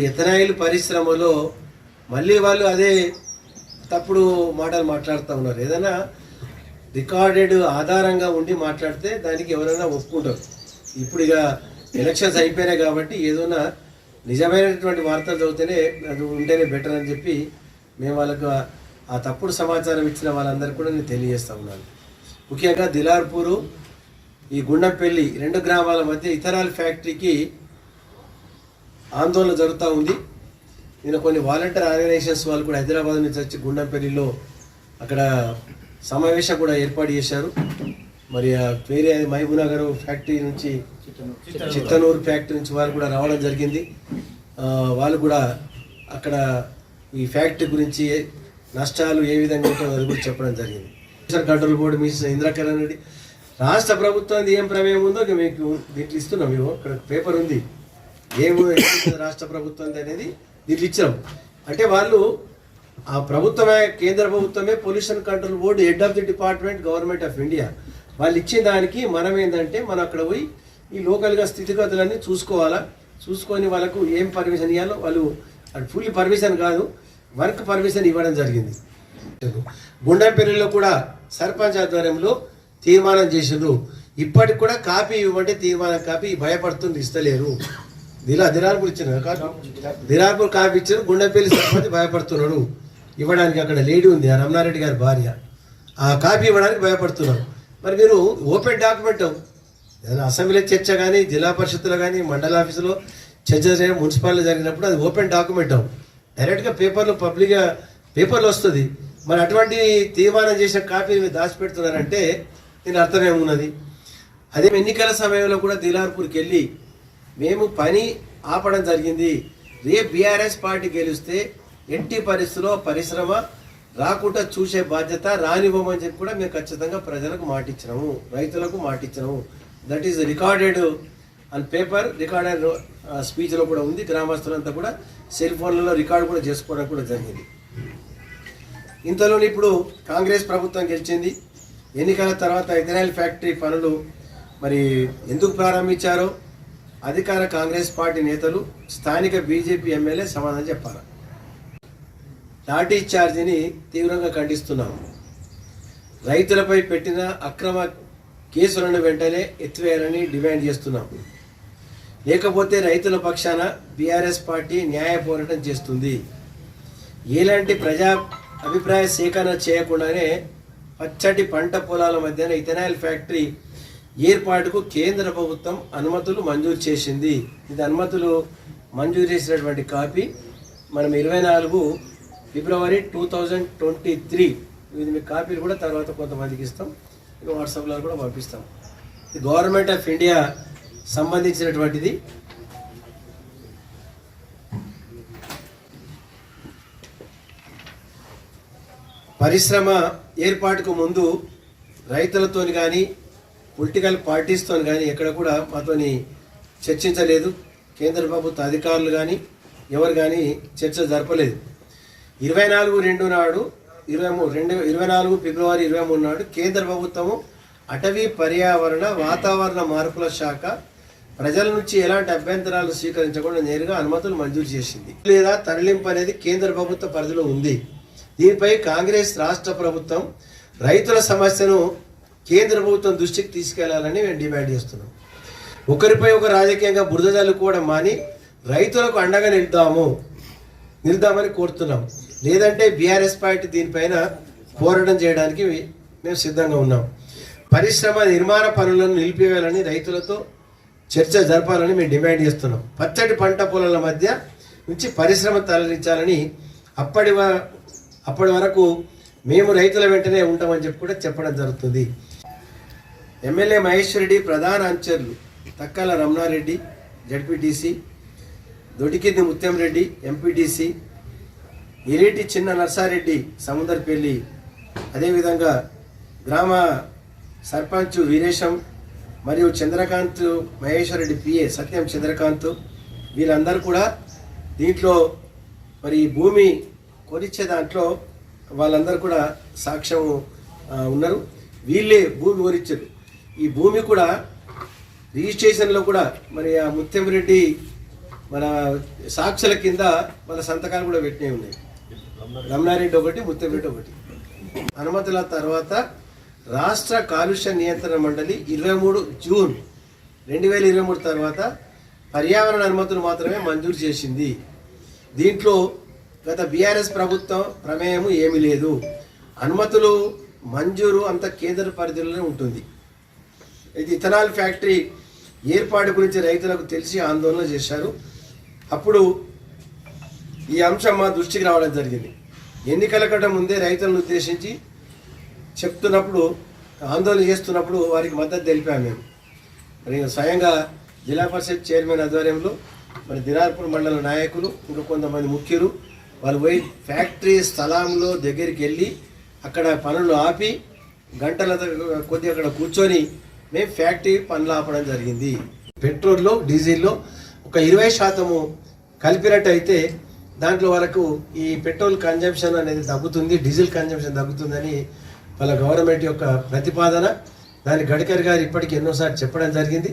ఇప్పుడు ఎథనాయిల్ పరిశ్రమలో మళ్ళీ వాళ్ళు అదే తప్పుడు మాటలు మాట్లాడుతూ ఉన్నారు. ఏదైనా రికార్డెడ్ ఆధారంగా ఉండి మాట్లాడితే దానికి ఎవరైనా ఒప్పుకుంటారు. ఇప్పుడు ఇక ఎలక్షన్స్ అయిపోయినాయి కాబట్టి ఏదైనా నిజమైనటువంటి వార్తలు చదివితేనే అది ఉంటేనే బెటర్ అని చెప్పి మేము వాళ్ళకు ఆ- ఆ తప్పుడు సమాచారం ఇచ్చిన వాళ్ళందరికీ కూడా నేను తెలియజేస్తా ఉన్నాను. ముఖ్యంగా దిలార్పూరు ఈ గుండంపల్లి రెండు గ్రామాల మధ్య ఇథనాల్ ఫ్యాక్టరీకి ఆందోళన జరుగుతూ ఉంది. నేను కొన్ని వాలంటీర్ ఆర్గనైజేషన్స్ వాళ్ళు కూడా హైదరాబాద్ నుంచి వచ్చి గుండంపల్లిలో అక్కడ సమావేశం కూడా ఏర్పాటు చేశారు. మరి ఆ వేరే మహబూబ్నగర్ ఫ్యాక్టరీ నుంచి చిత్తనూరు. ఫ్యాక్టరీ నుంచి వాళ్ళు కూడా రావడం జరిగింది. వాళ్ళు కూడా అక్కడ ఈ ఫ్యాక్టరీ గురించి నష్టాలు ఏ విధంగా ఉంటుందో అది కూడా చెప్పడం జరిగింది. Control board minister Indrakaran Reddy రాష్ట్ర ప్రభుత్వం ఏం ప్రమేయం ఉందో మీకు దీంట్లో ఇస్తున్నాం మేము. ఇక్కడ పేపర్ ఉంది. ఏమో రాష్ట్ర ప్రభుత్వం అనేది వీళ్ళు ఇచ్చాం అంటే వాళ్ళు ఆ ప్రభుత్వమే కేంద్ర ప్రభుత్వమే pollution control board head of the department government of India వాళ్ళు ఇచ్చిన దానికి మనం ఏంటంటే మనం అక్కడ పోయి ఈ లోకల్గా స్థితిగతులన్నీ చూసుకోవాలా. చూసుకొని వాళ్ళకు ఏం పర్మిషన్ ఇవ్వాలో వాళ్ళు ఫుల్ పర్మిషన్ కాదు వర్క్ పర్మిషన్ ఇవ్వడం జరిగింది. గుండంపల్లిలో కూడా సర్పంచ్ ఆధ్వర్యంలో తీర్మానం చేసిండ్రు. ఇప్పటికి కూడా కాపీ ఇవ్వమంటే తీర్మానం కాపీ భయపడుతుంది ఇస్తలేరు. దిలా దిలార్పూర్ ఇచ్చిన దిలార్పూర్ కాపీ ఇచ్చారు. గుండెపల్లి సర్పంచ్ భయపడుతున్నాడు. ఇవ్వడానికి అక్కడ లేడీ ఉంది. ఆ రమణారెడ్డి గారి భార్య. ఆ కాపీ ఇవ్వడానికి భయపడుతున్నాడు మరి మీరు ఓపెన్ డాక్యుమెంట్ ఏదైనా అసెంబ్లీ చర్చ కానీ జిల్లా పరిషత్తులో కానీ మండల ఆఫీసులో చర్చ మున్సిపాలిటీ జరిగినప్పుడు అది ఓపెన్ డాక్యుమెంట్. డైరెక్ట్గా పేపర్లో పబ్లిక్గా పేపర్లు వస్తుంది. మరి అటువంటి తీర్మానం చేసిన కాపీ మీరు దాచిపెడుతున్నారంటే దీని అర్థమేమున్నది అదే ఎన్నికల సమయంలో కూడా దిలార్పూర్కి వెళ్ళి మేము పని ఆపడం జరిగింది. రేపు బీఆర్ఎస్ పార్టీ గెలిస్తే ఎట్టి పరిస్థితిలో పరిశ్రమ రాకుండా చూసే బాధ్యత రానివ్వమని చెప్పి కూడా మేము ఖచ్చితంగా ప్రజలకు మాటిచ్చినాము. రైతులకు మాటిచ్చినాము. That is recorded and paper recorded స్పీచ్లో కూడా ఉంది. గ్రామస్తులంతా కూడా సెల్ ఫోన్లలో రికార్డు కూడా చేసుకోవడం కూడా జరిగింది. ఇంతలోనే ఇప్పుడు కాంగ్రెస్ ప్రభుత్వం గెలిచింది. ఎన్నికల తర్వాత ఇథనాయిల్ ఫ్యాక్టరీ పనులు మరి ఎందుకు ప్రారంభించారో అధికార కాంగ్రెస్ పార్టీ నేతలు స్థానిక బీజేపీ ఎమ్మెల్యే సమాధానం చెప్పారు. లాఠీ ఛార్జీని తీవ్రంగా ఖండిస్తున్నాము. రైతులపై పెట్టిన అక్రమ కేసులను వెంటనే ఎత్తివేయాలని డిమాండ్ చేస్తున్నాము లేకపోతే రైతుల పక్షాన బీఆర్ఎస్ పార్టీ న్యాయ పోరాటం చేస్తుంది. ఎలాంటి ప్రజా అభిప్రాయ సేకరణ చేయకుండానే పచ్చటి పంట పొలాల మధ్యన ఇథనాయిల్ ఫ్యాక్టరీ ఏర్పాటుకు కేంద్ర ప్రభుత్వం అనుమతులు మంజూరు చేసింది. ఇది అనుమతులు మంజూరు చేసినటువంటి కాపీ. మనం ఇరవై నాలుగు February two thousand twenty three ఇది మీ కాపీలు కూడా తర్వాత కొంతమందికి ఇస్తాం. ఇక వాట్సాప్లో కూడా పంపిస్తాం. ఇది గవర్నమెంట్ ఆఫ్ ఇండియా సంబంధించినటువంటిది. పరిశ్రమ ఏర్పాటుకు ముందు రైతులతోని కానీ పొలిటికల్ పార్టీస్తో కానీ ఎక్కడ కూడా మాతోని చర్చించలేదు. కేంద్ర ప్రభుత్వ అధికారులు కానీ ఎవరు కానీ చర్చ జరపలేదు. ఇరవై నాలుగు రెండు నాడు ఇరవై మూడు రెండు ఇరవై నాలుగు ఫిబ్రవరి ఇరవై మూడు నాడు కేంద్ర ప్రభుత్వము అటవీ పర్యావరణ వాతావరణ మార్పుల శాఖ ప్రజల నుంచి ఎలాంటి అభ్యంతరాలు స్వీకరించకుండా నేరుగా అనుమతులు మంజూరు చేసింది. లేదా తరలింపు అనేది కేంద్ర ప్రభుత్వ పరిధిలో ఉంది. దీనిపై కాంగ్రెస్ రాష్ట్ర ప్రభుత్వం రైతుల సమస్యను కేంద్ర ప్రభుత్వం దృష్టికి తీసుకెళ్ళాలని మేము డిమాండ్ చేస్తున్నాం. ఒకరిపై ఒక రాజకీయంగా బురద కూడా మాని రైతులకు అండగా నిలుద్దాము నిలుద్దామని కోరుతున్నాం. లేదంటే బీఆర్ఎస్ పార్టీ దీనిపైన పోరాటం చేయడానికి మేము సిద్ధంగా ఉన్నాం. పరిశ్రమ నిర్మాణ పనులను నిలిపివేయాలని రైతులతో చర్చ జరపాలని మేము డిమాండ్ చేస్తున్నాం. పచ్చటి పంట పొలాల మధ్య నుంచి పరిశ్రమ తరలించాలని అప్పటి వ- అప్పటి వరకు మేము రైతుల వెంటనే ఉంటామని చెప్పి కూడా చెప్పడం జరుగుతుంది. ఎమ్మెల్యే మహేశ్వర్ రెడ్డి ప్రధాన అంచర్లు తక్కల రమణారెడ్డి జడ్పీటీసీ దొడికింది ముత్యం రెడ్డి ఎంపీటీసీ ఇరేటి చిన్న నర్సారెడ్డి సముందర్పల్లి అదేవిధంగా గ్రామ సర్పంచ్ వీరేశం మరియు చంద్రకాంత్ మహేశ్వర్ రెడ్డి పిఏ సత్యం చంద్రకాంత్ వీళ్ళందరూ కూడా దీంట్లో మరి ఈ భూమి కొనిచ్చే దాంట్లో వాళ్ళందరూ కూడా సాక్ష్యం ఉన్నారు. వీళ్ళే భూమి కొనిచ్చారు. ఈ భూమి కూడా రిజిస్ట్రేషన్లో కూడా మరి ఆ ముత్యంరెడ్డి మన సాక్షుల కింద వాళ్ళ సంతకాలు కూడా పెట్టినవి ఉన్నాయి. రమణారెడ్డి ఒకటి ముత్తంరెడ్డి ఒకటి. అనుమతుల తర్వాత రాష్ట్ర కాలుష్య నియంత్రణ మండలి ఇరవై మూడు జూన్ రెండు వేల ఇరవై మూడు తర్వాత పర్యావరణ అనుమతులు మాత్రమే మంజూరు చేసింది. దీంట్లో గత బీఆర్ఎస్ ప్రభుత్వం ప్రమేయం ఏమీ లేదు. అనుమతులు మంజూరు అంత కేంద్ర పరిధిలోనే ఉంటుంది. ఇది ఇథనాల్ ఫ్యాక్టరీ ఏర్పాటు గురించి రైతులకు తెలిసి ఆందోళన చేశారు. అప్పుడు ఈ అంశం మా దృష్టికి రావడం జరిగింది. ఎన్నికల కంటే ముందే రైతులను ఉద్దేశించి చెప్తున్నప్పుడు ఆందోళన చేస్తున్నప్పుడు వారికి మద్దతు తెలిపాము మేము. మరి స్వయంగా జిల్లా పరిషత్ చైర్మన్ ఆధ్వర్యంలో మరి దినార్పూర్ మండల నాయకులు ఇంకా కొంతమంది ముఖ్యులు వాళ్ళు పోయి ఫ్యాక్టరీ స్థలంలో దగ్గరికి వెళ్ళి అక్కడ పనులు ఆపి గంటల కొద్ది అక్కడ కూర్చొని మేము ఫ్యాక్టరీ పనులు ఆపడం జరిగింది. పెట్రోల్లో డీజిల్లో ఒక ఇరవై శాతము కలిపినట్టయితే దాంట్లో వరకు ఈ పెట్రోల్ కన్జంప్షన్ అనేది తగ్గుతుంది డీజిల్ కన్జంప్షన్ తగ్గుతుందని వాళ్ళ గవర్నమెంట్ యొక్క ప్రతిపాదన. దాని గడ్కరీ గారు ఇప్పటికి ఎన్నోసార్లు చెప్పడం జరిగింది.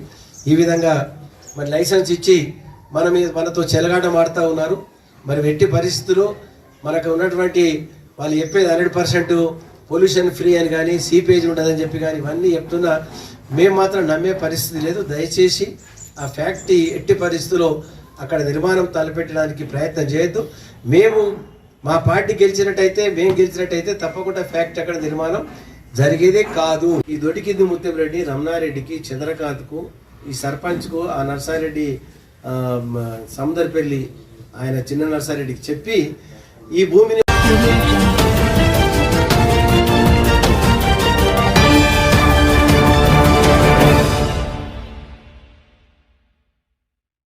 ఈ విధంగా మరి లైసెన్స్ ఇచ్చి మన మీద మనతో చెలగాటం ఆడుతూ ఉన్నారు. మరి వెట్టి పరిస్థితుల్లో మనకు ఉన్నటువంటి వాళ్ళు చెప్పేది హండ్రెడ్ పర్సెంట్ పొల్యూషన్ ఫ్రీ అని కానీ సీపేజ్ ఉండదని చెప్పి కానీ ఇవన్నీ చెప్తున్నా మేము మాత్రం నమ్మే పరిస్థితి లేదు. దయచేసి ఆ ఫ్యాక్టరీ ఎట్టి పరిస్థితుల్లో అక్కడ నిర్మాణం తలపెట్టడానికి ప్రయత్నం చేయొద్దు. మేము మా పార్టీ గెలిచినట్టయితే మేము గెలిచినట్టయితే తప్పకుండా ఫ్యాక్టరీ అక్కడ నిర్మాణం జరిగేదే కాదు. ఈ దొడికింది ముత్యంరెడ్డి రమణారెడ్డికి చంద్రకాంత్కు ఈ సర్పంచ్కు ఆ నర్సారెడ్డి సముదర్పల్లి ఆయన చిన్న నర్సారెడ్డికి చెప్పి ఈ భూమిని